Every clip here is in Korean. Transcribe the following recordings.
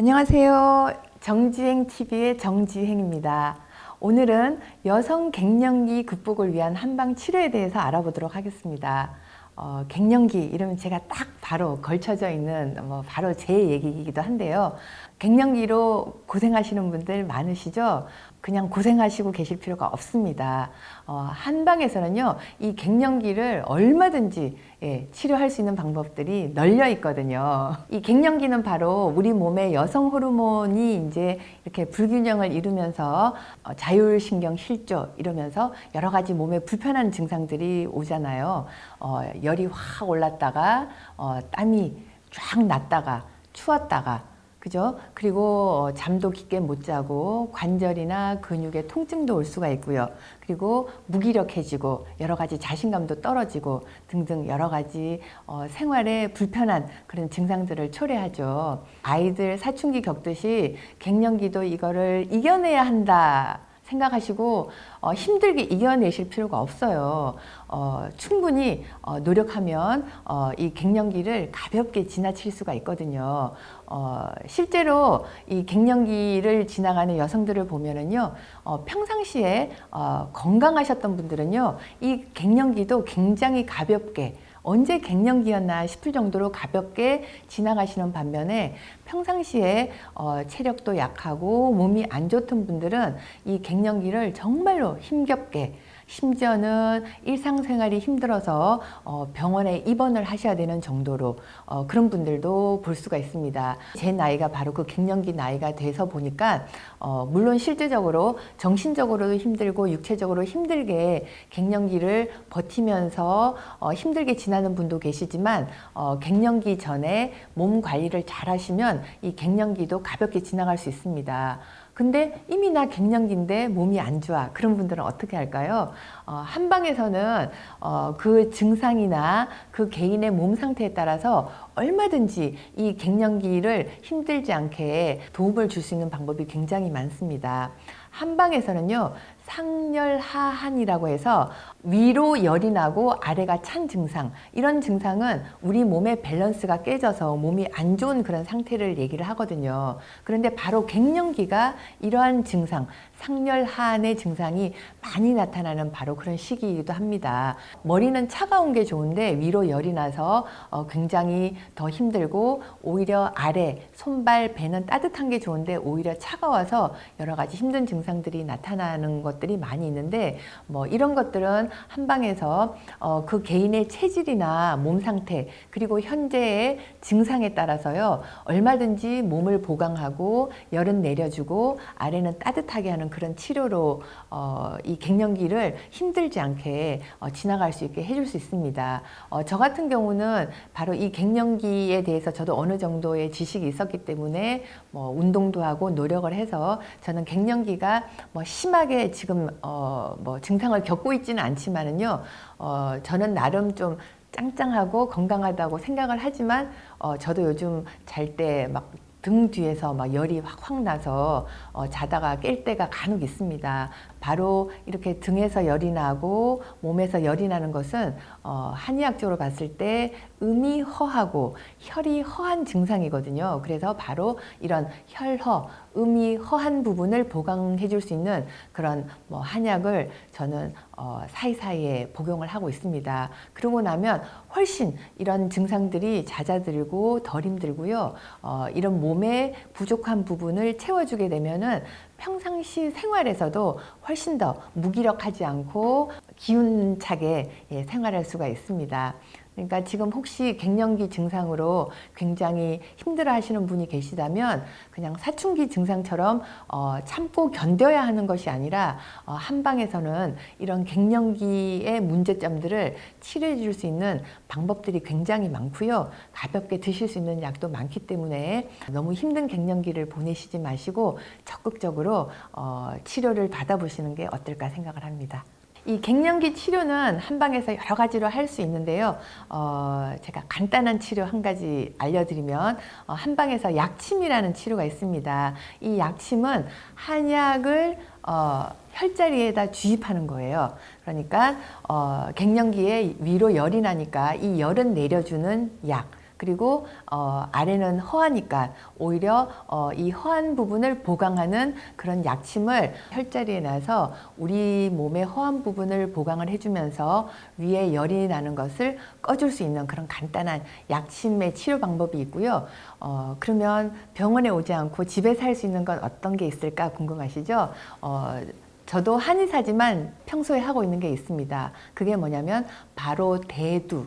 안녕하세요. 정지행 TV의 정지행입니다. 오늘은 여성 갱년기 극복을 위한 한방 치료에 대해서 알아보도록 하겠습니다. 어, 갱년기 이러면 제가 딱 바로 걸쳐져 있는 뭐 바로 제 얘기이기도 한데요. 갱년기로 고생하시는 분들 많으시죠? 그냥 고생하시고 계실 필요가 없습니다. 어, 한방에서는요, 이 갱년기를 얼마든지 예, 치료할 수 있는 방법들이 널려 있거든요. 이 갱년기는 바로 우리 몸의 여성 호르몬이 이제 이렇게 불균형을 이루면서 어, 자율신경 실조 이러면서 여러 가지 몸에 불편한 증상들이 오잖아요. 어, 열이 확 올랐다가 어, 땀이 쫙 났다가 추웠다가 그죠? 그리고 어, 잠도 깊게 못 자고 관절이나 근육에 통증도 올 수가 있고요. 그리고 무기력해지고 여러 가지 자신감도 떨어지고 등등 여러 가지 어, 생활에 불편한 그런 증상들을 초래하죠. 아이들 사춘기 겪듯이 갱년기도 이거를 이겨내야 한다. 생각하시고 어, 힘들게 이겨내실 필요가 없어요. 어, 충분히 어, 노력하면 어, 이 갱년기를 가볍게 지나칠 수가 있거든요. 어, 실제로 이 갱년기를 지나가는 여성들을 보면은요, 어, 평상시에 어, 건강하셨던 분들은요, 이 갱년기도 굉장히 가볍게 언제 갱년기였나 싶을 정도로 가볍게 지나가시는 반면에 평상시에 어, 체력도 약하고 몸이 안 좋던 분들은 이 갱년기를 정말로 힘겹게 심지어는 일상생활이 힘들어서 어, 병원에 입원을 하셔야 되는 정도로 어, 그런 분들도 볼 수가 있습니다. 제 나이가 바로 그 갱년기 나이가 돼서 보니까 어, 물론 실제적으로 정신적으로도 힘들고 육체적으로 힘들게 갱년기를 버티면서 어, 힘들게 지나는 분도 계시지만 어, 갱년기 전에 몸 관리를 잘 하시면 이 갱년기도 가볍게 지나갈 수 있습니다. 근데 이미 나 갱년기인데 몸이 안 좋아. 그런 분들은 어떻게 할까요? 어, 한방에서는 어, 그 증상이나 그 개인의 몸 상태에 따라서 얼마든지 이 갱년기를 힘들지 않게 도움을 줄 수 있는 방법이 굉장히 많습니다. 한방에서는요, 상열하한이라고 해서 위로 열이 나고 아래가 찬 증상 이런 증상은 우리 몸의 밸런스가 깨져서 몸이 안 좋은 그런 상태를 얘기를 하거든요. 그런데 바로 갱년기가 이러한 증상 상열하한의 증상이 많이 나타나는 바로 그런 시기이기도 합니다. 머리는 차가운 게 좋은데 위로 열이 나서 어, 굉장히 더 힘들고 오히려 아래 손발 배는 따뜻한 게 좋은데 오히려 차가워서 여러 가지 힘든 증상 들이 나타나는 것들이 많이 있는데 뭐 이런 것들은 한방에서 어, 그 개인의 체질이나 몸 상태 그리고 현재의 증상에 따라서요 얼마든지 몸을 보강하고 열은 내려주고 아래는 따뜻하게 하는 그런 치료로 어, 이 갱년기를 힘들지 않게 어, 지나갈 수 있게 해줄 수 있습니다. 어, 저 같은 경우는 바로 이 갱년기에 대해서 저도 어느 정도의 지식이 있었기 때문에 뭐 운동도 하고 노력을 해서 저는 갱년기 가 뭐 심하게 지금 어, 뭐 증상을 겪고 있지는 않지만은요, 어, 저는 나름 좀 짱짱하고 건강하다고 생각을 하지만 어, 저도 요즘 잘 때 막 등 뒤에서 막 열이 확확 나서 어, 자다가 깰 때가 간혹 있습니다. 바로 이렇게 등에서 열이 나고 몸에서 열이 나는 것은 어, 한의학적으로 봤을 때 음이 허하고 혈이 허한 증상이거든요. 그래서 바로 이런 혈허, 음이 허한 부분을 보강해 줄 수 있는 그런 뭐 한약을 저는 어, 사이사이에 복용을 하고 있습니다. 그러고 나면 훨씬 이런 증상들이 잦아들고 덜 힘들고요. 어, 이런 몸의 부족한 부분을 채워주게 되면은 평상시 생활에서도 훨씬 더 무기력하지 않고 기운차게 예, 생활할 수가 있습니다. 그러니까 지금 혹시 갱년기 증상으로 굉장히 힘들어 하시는 분이 계시다면 그냥 사춘기 증상처럼 어, 참고 견뎌야 하는 것이 아니라 어, 한방에서는 이런 갱년기의 문제점들을 치료해 줄 수 있는 방법들이 굉장히 많고요. 가볍게 드실 수 있는 약도 많기 때문에 너무 힘든 갱년기를 보내시지 마시고 적극적으로 어, 치료를 받아보시는 게 어떨까 생각을 합니다. 이 갱년기 치료는 한방에서 여러 가지로 할 수 있는데요. 어, 제가 간단한 치료 한 가지 알려드리면 어, 한방에서 약침이라는 치료가 있습니다. 이 약침은 한약을 어, 혈자리에다 주입하는 거예요. 그러니까 어, 갱년기에 위로 열이 나니까 이 열은 내려주는 약. 그리고 어, 아래는 허하니까 오히려 어, 이 허한 부분을 보강하는 그런 약침을 혈자리에 놔서 우리 몸의 허한 부분을 보강을 해주면서 위에 열이 나는 것을 꺼줄 수 있는 그런 간단한 약침의 치료 방법이 있고요. 어, 그러면 병원에 오지 않고 집에서 할 수 있는 건 어떤 게 있을까 궁금하시죠? 어, 저도 한의사지만 평소에 하고 있는 게 있습니다. 그게 뭐냐면 바로 대두.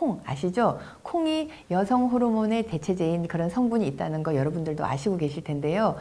콩 아시죠? 콩이 여성 호르몬의 대체제인 그런 성분이 있다는 거 여러분들도 아시고 계실 텐데요.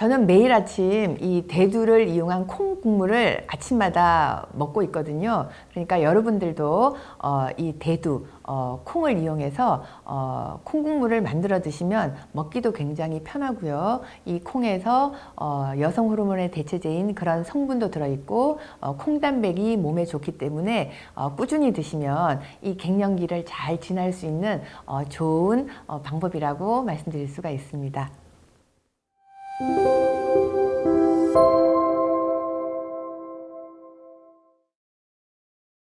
저는 매일 아침 이 대두를 이용한 콩 국물을 아침마다 먹고 있거든요. 그러니까 여러분들도 어, 이 대두 어, 콩을 이용해서 어, 콩 국물을 만들어 드시면 먹기도 굉장히 편하고요. 이 콩에서 어, 여성 호르몬의 대체제인 그런 성분도 들어있고 어, 콩단백이 몸에 좋기 때문에 어, 꾸준히 드시면 이 갱년기를 잘 지날 수 있는 어, 좋은 어, 방법이라고 말씀드릴 수가 있습니다.